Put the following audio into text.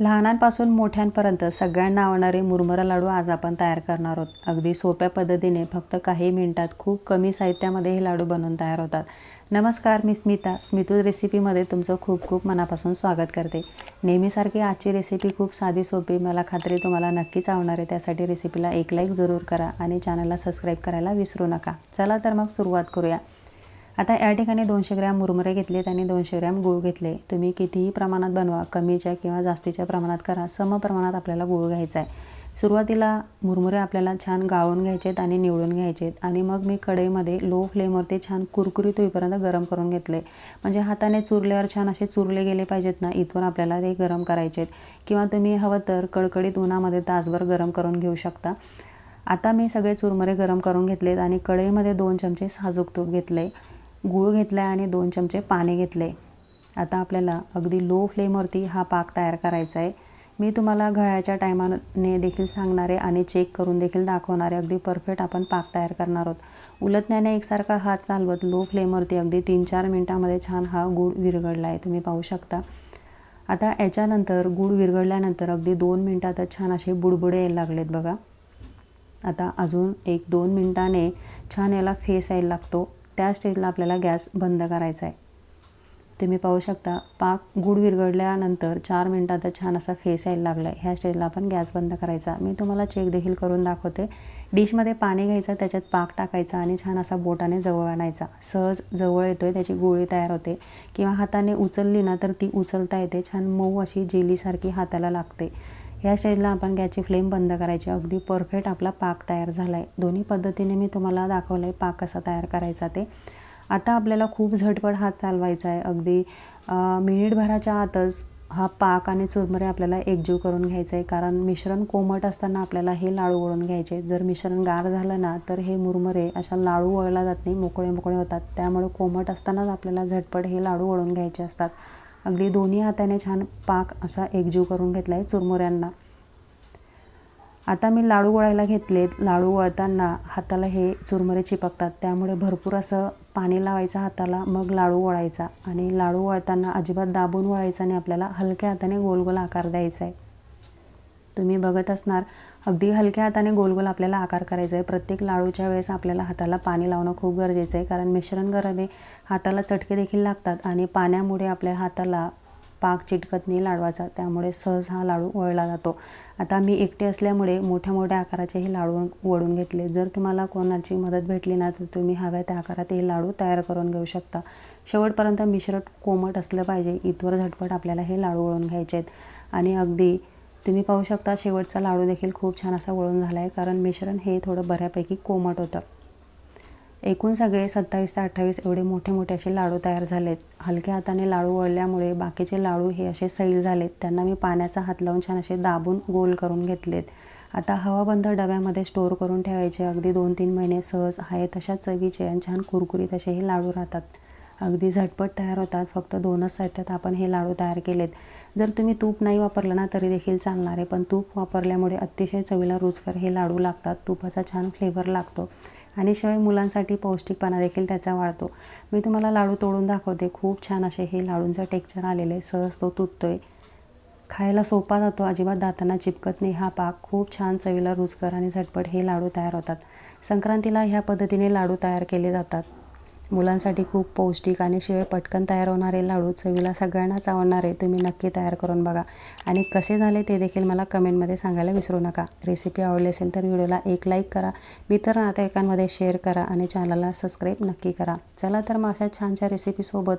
लहानांपासून मोठ्यांपर्यंत सगळ्यांना आवडणारे मुरमुरा लाडू आज आपण तयार करणार आहोत. अगदी सोप्या पद्धतीने फक्त काही मिनिटात खूप कमी साहित्यामध्ये हे लाडू बनवून तयार होतात. नमस्कार मी स्मिता. स्मितू रेसिपीमध्ये तुमचं खूप खूप मनापासून स्वागत करते. नेहमीसारखी आजची रेसिपी खूप साधी सोपी मला खात्री तुम्हाला नक्कीच आवडणार आहे. त्यासाठी रेसिपीला एक लाईक जरूर करा आणि चॅनलला सबस्क्राईब करायला विसरू नका. चला तर मग सुरुवात करूया. आता या ठिकाणी दोनशे ग्रॅम मुरमुरे घेतलेत आणि दोनशे ग्रॅम गूळ घेतले. तुम्ही कितीही प्रमाणात बनवा कमीच्या किंवा जास्तीच्या प्रमाणात करा. सम प्रमाणात आपल्याला गूळ घ्यायचा आहे. सुरुवातीला मुरमुरे आपल्याला छान गाळून घ्यायचेत आणि निवडून घ्यायचेत. आणि मग मी कढईमध्ये लो फ्लेमवरती छान कुरकुरीत होईपर्यंत गरम करून घेतले. म्हणजे हाताने चुरल्यावर छान असे चुरले गेले पाहिजेत ना इथवर आपल्याला ते गरम करायचेत. किंवा तुम्ही हवं तर कडकडीत उन्हामध्ये तासभर गरम करून घेऊ शकता. आता मी सगळे चुरमुरे गरम करून घेतलेत आणि कढईमध्ये दोन चमचे साजूक तूप घेतले गूळ घेतला आहे आणि दोन चमचे पाणी घेतले आता आपल्याला अगदी लो फ्लेमवरती हा पाक तयार करायचा आहे मी तुम्हाला घळ्याच्या टायमाने देखील सांगणारे आणि चेक करून देखील दाखवणारे अगदी परफेक्ट आपण पाक तयार करणार आहोत. उलटण्याने एकसारखा हात चालवत लो फ्लेमवरती अगदी तीन चार मिनटामध्ये छान हा गूळ विरघळला आहे तुम्ही पाहू शकता. आता याच्यानंतर गूळ विरघळल्यानंतर अगदी दोन मिनटातच छान असे बुडबुडे यायला लागलेत बघा. आता अजून एक दोन मिनटाने छान याला फेस यायला लागतो. त्या स्टेजला आपल्याला गॅस बंद करायचा आहे. तुम्ही पाहू शकता पाक गुड विरघळल्यानंतर चार मिनटातच छान असा फेस यायला लागला आहे ह्या स्टेजला आपण गॅस बंद करायचा. मी तुम्हाला चेक देखील करून दाखवते. डिशमध्ये पाणी घ्यायचं त्याच्यात पाक टाकायचा आणि छान असा बोटाने जवळ आणायचा. सहज जवळ येतो आहे त्याची गोळी तयार होते. किंवा हाताने उचलली ना तर ती उचलता येते. छान मऊ अशी जेलीसारखी हाताला लागते. ह्या स्टेजला आपण गॅसची फ्लेम बंद करायची. अगदी परफेक्ट आपला पाक तयार झाला आहे दोन्ही पद्धतीने मी तुम्हाला दाखवलं आहे पाक कसा तयार करायचा ते. आता आपल्याला खूप झटपट हात चालवायचा आहे अगदी मिनिटभराच्या आतच हा पाक आणि चुरमुरे आपल्याला एकजीव करून घ्यायचं आहे कारण मिश्रण कोमट असताना आपल्याला हे लाडू वळून घ्यायचे. जर मिश्रण गार झालं ना तर हे मुरमुरे अशा लाडू वळला जात नाही. मोकळे मोकळे होतात. त्यामुळे कोमट असतानाच आपल्याला झटपट हे लाडू वळून घ्यायचे असतात. अगदी दोन्ही हाताने छान पाक असा एकजीव करून घेतला आहे चुरमुऱ्यांना. आता मी लाडू वळायला घेतलेत. लाडू वळताना हाताला हे चुरमुरे चिपकतात. त्यामुळे भरपूर असं पाणी लावायचं हाताला मग लाडू वळायचा. आणि लाडू वळताना अजिबात दाबून वळायचा आणि आपल्याला हलक्या हाताने गोल गोल आकार द्यायचा आहे तुम्ही बघत असणार. अगदी हलक्या हाताने गोल गोल आपल्याला आकार करायचा आहे प्रत्येक लाडूच्या वेळेस आपल्याला हाताला पाणी लावणं खूप गरजेचं आहे कारण मिश्रण गरम हाताला चटके देखील लागतात आणि पाण्यामुळे आपल्या हाताला पाक चिटकत नाही लाडवाचा. त्यामुळे सहज हा लाडू वळला जातो. आता मी एकटे असल्यामुळे मोठ्या मोठ्या आकाराचे हे लाडू वळून घेतले. जर तुम्हाला कोणाची मदत भेटली ना तर तुम्ही हव्या त्या आकारात हे लाडू तयार करून घेऊ शकता. शेवटपर्यंत मिश्रण कोमट असलं पाहिजे. इतवर झटपट आपल्याला हे लाडू वळून घ्यायचे आहेत आणि अगदी तुम्ही पाहू शकता शेवटचा लाडू देखील खूप छान असा वळून झाला आहे कारण मिश्रण हे थोडं बऱ्यापैकी कोमट होतं. एकूण सगळे सत्तावीस ते अठ्ठावीस एवढे मोठे मोठे असे लाडू तयार झालेत. हलक्या हाताने लाडू वळल्यामुळे बाकीचे लाडू हे असे सैल झालेत. त्यांना मी पाण्याचा हात लावून छान असे दाबून गोल करून घेतलेत. आता हवाबंद डब्यामध्ये स्टोअर करून ठेवायचे. अगदी दोन तीन महिने सहज आहे तशा चवीचे आणि छान कुरकुरीत असे हे लाडू राहतात. अगदी झटपट तयार होतात. फक्त दोनच साहित्यात आपण हे लाडू तयार केलेत. जर तुम्ही तूप नाही वापरलं ना तरी देखील चालणार आहे. पण तूप वापरल्यामुळे अतिशय चवीला रुचकर हे लाडू लागतात. तुपाचा छान फ्लेवर लागतो. आणि शिवाय मुलांसाठी पौष्टिकपणा देखील त्याचा वाढतो. मी तुम्हाला लाडू तोडून दाखवते. खूप छान असे हे लाडूंचं टेक्चर आलेलं आहे. सहज तो तुटतो आहे खायला सोपा जातो. अजिबात दातांना चिपकत नाही हा पाक. खूप छान चवीला रुचकर आणि झटपट हे लाडू तयार होतात. संक्रांतीला ह्या पद्धतीने लाडू तयार केले जातात. मुलांसाठी खूप पौष्टिक आणि शिवाय पटकन तयार होणारे लाडू चवीला सगळ्यांनाच आवडणारे तुम्ही नक्की तयार करून बघा. आणि कसे झाले ते देखील मला कमेंटमध्ये सांगायला विसरू नका. रेसिपी आवडली असेल तर व्हिडिओला एक लाईक करा. मित्र नातेवाईकांमध्ये शेअर करा आणि चॅनलला सबस्क्राईब नक्की करा. चला तर मग अशा छानशा रेसिपीसोबत